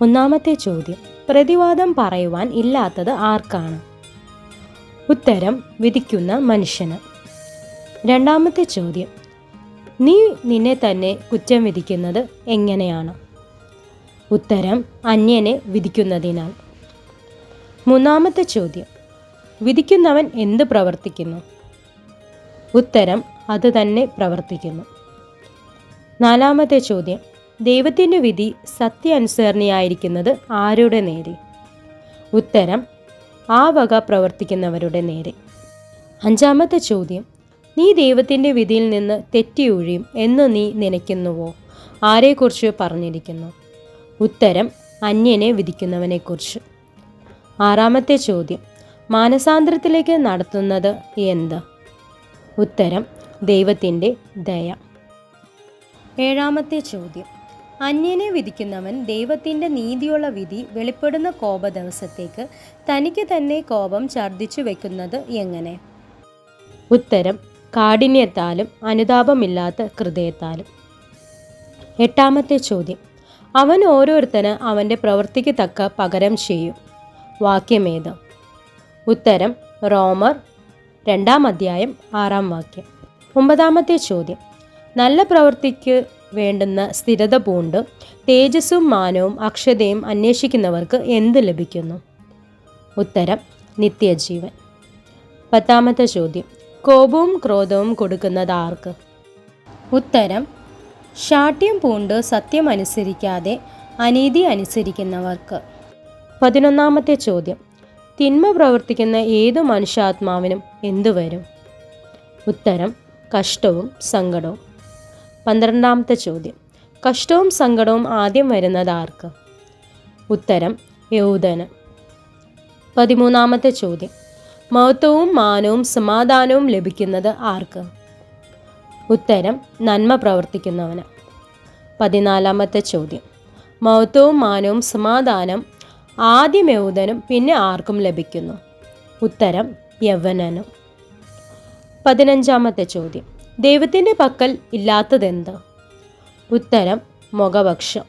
ഒന്നാമത്തെ ചോദ്യം. പ്രതിവാദം പറയുവാൻ ഇല്ലാത്തത് ആർക്കാണ്? ഉത്തരം വിധിക്കുന്ന മനുഷ്യന്. രണ്ടാമത്തെ ചോദ്യം. നീ നിന്നെ തന്നെ കുറ്റം വിധിക്കുന്നത് എങ്ങനെയാണ്? ഉത്തരം അന്യനെ വിധിക്കുന്നതിനാൽ. മൂന്നാമത്തെ ചോദ്യം. വിധിക്കുന്നവൻ എന്ത് പ്രവർത്തിക്കുന്നു? ഉത്തരം അത് തന്നെ പ്രവർത്തിക്കുന്നു. നാലാമത്തെ ചോദ്യം. ദൈവത്തിന്റെ വിധി സത്യാനുസരണയായിരിക്കുന്നത് ആരുടെ നേരെ? ഉത്തരം ആ വക പ്രവർത്തിക്കുന്നവരുടെ നേരെ. അഞ്ചാമത്തെ ചോദ്യം നീ ദൈവത്തിന്റെ വിധിയിൽ നിന്ന് തെറ്റി തെറ്റിയൊഴിയും എന്ന് നീ നനയ്ക്കുന്നുവോ? ആരെക്കുറിച്ച് പറഞ്ഞിരിക്കുന്നു? ഉത്തരം അന്യനെ വിധിക്കുന്നവനെക്കുറിച്ച്. ആറാമത്തെ ചോദ്യം മാനസാന്തരത്തിലേക്ക് നടത്തുന്നത് എന്ത്? ഉത്തരം ദൈവത്തിന്റെ ദയ. ഏഴാമത്തെ ചോദ്യം അന്യനെ വിധിക്കുന്നവൻ ദൈവത്തിന്റെ നീതിയുള്ള വിധി വെളിപ്പെടുന്ന കോപ ദിവസത്തേക്ക് തനിക്ക് തന്നെ കോപം ഛർദ്ദിച്ചു വെക്കുന്നത് എങ്ങനെ? ഉത്തരം കാഠിന്യത്താലും അനുതാപമില്ലാത്ത ഹൃദയത്താലും. എട്ടാമത്തെ ചോദ്യം അവൻ ഓരോരുത്തന് അവന്റെ പ്രവൃത്തിക്ക് തക്ക പകരം ചെയ്യും. വാക്യമേത്. ഉത്തരം റോമർ രണ്ടാം അധ്യായം ആറാം വാക്യം. ഒമ്പതാമത്തെ ചോദ്യം നല്ല പ്രവൃത്തിക്ക് വേണ്ടുന്ന സ്ഥിരത പൂണ്ട് തേജസ്സും മാനവും അക്ഷതയും അന്വേഷിക്കുന്നവർക്ക് എന്ത് ലഭിക്കുന്നു? ഉത്തരം നിത്യജീവൻ. പത്താമത്തെ ചോദ്യം കോപവും ക്രോധവും കൊടുക്കുന്നത് ആർക്ക്? ഉത്തരം ശാഠ്യം പൂണ്ട് സത്യം അനുസരിക്കാതെ അനീതി അനുസരിക്കുന്നവർക്ക്. പതിനൊന്നാമത്തെ ചോദ്യം തിന്മ പ്രവർത്തിക്കുന്ന ഏത് മനുഷ്യാത്മാവിനും എന്തു വരും? ഉത്തരം കഷ്ടവും സങ്കടവും. പന്ത്രണ്ടാമത്തെ ചോദ്യം. കഷ്ടവും സങ്കടവും ആദ്യം വരുന്നത് ആർക്ക്? ഉത്തരം യഹൂദന്. പതിമൂന്നാമത്തെ ചോദ്യം. മഹത്വവും മാനവും സമാധാനവും ലഭിക്കുന്നത് ആർക്ക്? ഉത്തരം നന്മ പ്രവർത്തിക്കുന്നവന്. പതിനാലാമത്തെ ചോദ്യം. മഹത്വവും മാനവും സമാധാനം ആദ്യം യഹൂദനും പിന്നെ ആർക്കും ലഭിക്കുന്നു? ഉത്തരം യവനനും. പതിനഞ്ചാമത്തെ ചോദ്യം. ദൈവത്തിന്റെ പക്കൽ ഇല്ലാത്തതെന്ത്? ഉത്തരം മുഖപക്ഷം.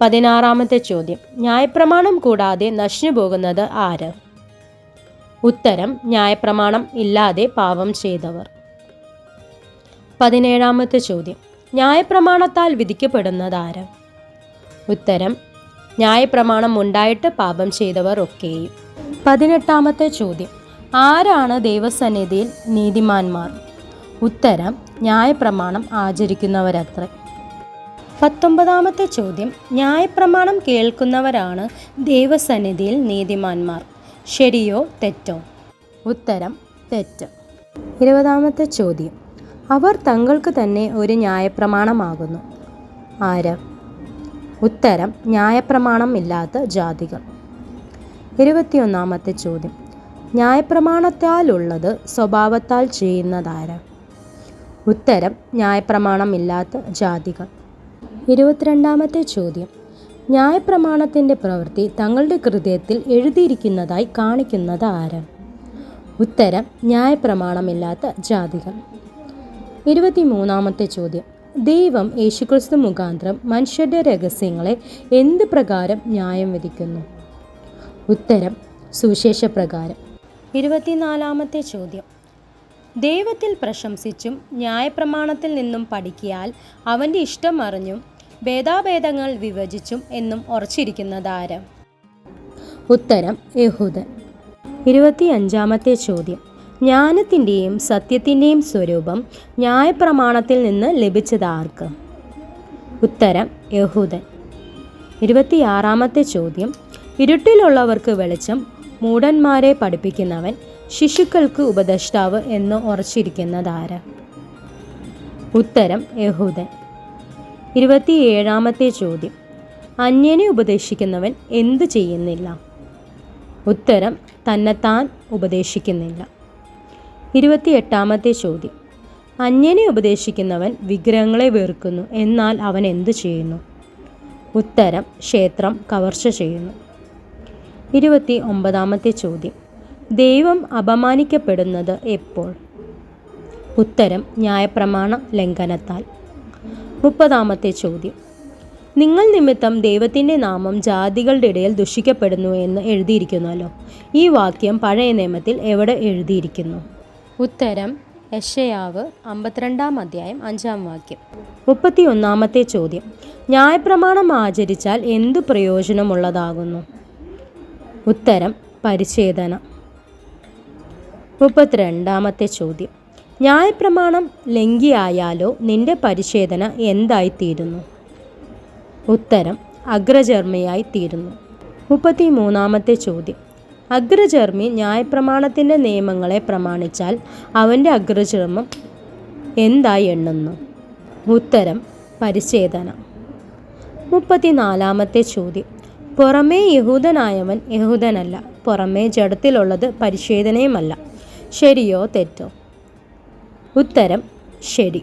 പതിനാറാമത്തെ ചോദ്യം. ന്യായപ്രമാണം കൂടാതെ നശിഞ്ഞു പോകുന്നത് ആര്? ഉത്തരം ന്യായപ്രമാണം ഇല്ലാതെ പാപം ചെയ്തവർ. പതിനേഴാമത്തെ ചോദ്യം. ന്യായപ്രമാണത്താൽ വിധിക്കപ്പെടുന്നത് ആര്? ഉത്തരം ന്യായപ്രമാണം ഉണ്ടായിട്ട് പാപം ചെയ്തവർ ഒക്കെയും. പതിനെട്ടാമത്തെ ചോദ്യം. ആരാണ് ദൈവസന്നിധിയിൽ നീതിമാന്മാർ? ഉത്തരം ന്യായപ്രമാണം ആചരിക്കുന്നവരത്രേ. പത്തൊമ്പതാമത്തെ ചോദ്യം ന്യായപ്രമാണം കേൾക്കുന്നവരാണ് ദൈവസന്നിധിയിൽ നീതിമാന്മാർ. ശരിയോ തെറ്റോ? ഉത്തരം തെറ്റ്. ഇരുപതാമത്തെ ചോദ്യം അവർ തങ്ങൾക്ക് തന്നെ ഒരു ന്യായപ്രമാണമാകുന്നു. ആര്? ഉത്തരം ന്യായപ്രമാണം ഇല്ലാത്ത ജാതികൾ. ഇരുപത്തിയൊന്നാമത്തെ ചോദ്യം ന്യായപ്രമാണത്താലുള്ളത് സ്വഭാവത്താൽ ചെയ്യുന്നതാര്? ഉത്തരം ന്യായപ്രമാണമില്ലാത്ത ജാതികൾ. ഇരുപത്തിരണ്ടാമത്തെ ചോദ്യം. ന്യായപ്രമാണത്തിന്റെ പ്രവൃത്തി തങ്ങളുടെ ഹൃദയത്തിൽ എഴുതിയിരിക്കുന്നതായി കാണിക്കുന്നത് ആര്? ഉത്തരം ന്യായപ്രമാണമില്ലാത്ത ജാതികൾ. ഇരുപത്തിമൂന്നാമത്തെ ചോദ്യം. ദൈവം യേശുക്രിസ്തു മുഖാന്തരം മനുഷ്യരുടെ രഹസ്യങ്ങളെ എന്ത് പ്രകാരം ന്യായം വിധിക്കുന്നു? ഉത്തരം സുവിശേഷപ്രകാരം. ഇരുപത്തിനാലാമത്തെ ചോദ്യം. ദൈവത്തിൽ പ്രശംസിച്ചും ന്യായപ്രമാണത്തിൽ നിന്നും പഠിക്കിയാൽ അവന്റെ ഇഷ്ടം അറിഞ്ഞും ഭേദാഭേദങ്ങൾ വിഭജിച്ചും എന്നും ഉറച്ചിരിക്കുന്നതാര്? ഉത്തരം യഹൂദൻ. ഇരുപത്തി അഞ്ചാമത്തെ ചോദ്യം. ജ്ഞാനത്തിന്റെയും സത്യത്തിന്റെയും സ്വരൂപം ന്യായപ്രമാണത്തിൽ നിന്ന് ലഭിച്ചത് ആർക്ക് ഉത്തരം യഹൂദൻ. ഇരുപത്തിയാറാമത്തെ ചോദ്യം. ഇരുട്ടിലുള്ളവർക്ക് വെളിച്ചം മൂഢന്മാരെ പഠിപ്പിക്കുന്നവൻ ശിശുക്കൾക്ക് ഉപദേഷ്ടാവ് എന്ന് ഉറച്ചിരിക്കുന്നതാര്? ഉത്തരം യഹൂദൻ. ഇരുപത്തിയേഴാമത്തെ ചോദ്യം. അന്യനെ ഉപദേശിക്കുന്നവൻ എന്തു ചെയ്യുന്നില്ല? ഉത്തരം തന്നെത്താൻ ഉപദേശിക്കുന്നില്ല. ഇരുപത്തിയെട്ടാമത്തെ ചോദ്യം. അന്യനെ ഉപദേശിക്കുന്നവൻ വിഗ്രഹങ്ങളെ വെറുക്കുന്നു എന്നാൽ അവൻ എന്തു ചെയ്യുന്നു? ഉത്തരം ക്ഷേത്രം കവർച്ച ചെയ്യുന്നു. ഇരുപത്തി ഒമ്പതാമത്തെ ചോദ്യം. ദൈവം അപമാനിക്കപ്പെടുന്നത് എപ്പോൾ? ഉത്തരം ന്യായപ്രമാണ ലംഘനത്താൽ. മുപ്പതാമത്തെ ചോദ്യം. നിങ്ങൾ നിമിത്തം ദൈവത്തിന്റെ നാമം ജാതികളുടെ ഇടയിൽ ദുഷിക്കപ്പെടുന്നു എന്ന് എഴുതിയിരിക്കുന്നല്ലോ. ഈ വാക്യം പഴയ നിയമത്തിൽ എവിടെ എഴുതിയിരിക്കുന്നു? ഉത്തരം യശയാവ് അമ്പത്തിരണ്ടാം അധ്യായം അഞ്ചാം വാക്യം. മുപ്പത്തിയൊന്നാമത്തെ ചോദ്യം. ന്യായപ്രമാണം ആചരിച്ചാൽ എന്തു പ്രയോജനമുള്ളതാകുന്നു? ഉത്തരം പരിച്ഛേദന. മുപ്പത്തിരണ്ടാമത്തെ ചോദ്യം. ന്യായപ്രമാണം ലംഘിയായാലോ നിന്റെ പരിച്ഛേദന എന്തായിത്തീരുന്നു? ഉത്തരം അഗ്രചർമ്മിയായി തീരുന്നു. മുപ്പത്തി മൂന്നാമത്തെ ചോദ്യം. അഗ്രചർമ്മി ന്യായപ്രമാണത്തിന്റെ നിയമങ്ങളെ പ്രമാണിച്ചാൽ അവന്റെ അഗ്രചർമ്മം എന്തായി എണ്ണുന്നു? ഉത്തരം പരിച്ഛേദന. മുപ്പത്തിനാലാമത്തെ ചോദ്യം. പുറമേ യഹൂദനായവൻ യഹൂദനല്ല പുറമേ ജഡത്തിലുള്ളത് പരിശോധനയുമല്ല ശരിയോ തെറ്റോ? ഉത്തരം ശരി.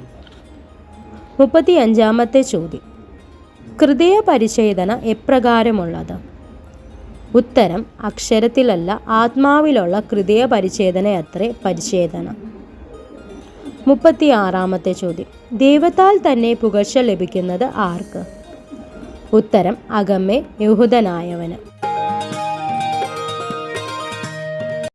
മുപ്പത്തി അഞ്ചാമത്തെ ചോദ്യം. ഹൃദയ പരിച്ഛേദന എപ്രകാരമുള്ളത്? ഉത്തരം അക്ഷരത്തിലല്ല ആത്മാവിലുള്ള ഹൃദയ പരിശോധന അത്ര പരിച്ഛേദന. മുപ്പത്തി ആറാമത്തെ ചോദ്യം. ദൈവത്താൽ തന്നെ പുകഴ്ച ലഭിക്കുന്നത് ആർക്ക്? ഉത്തരം അകമേ യഹൂദനായവന്.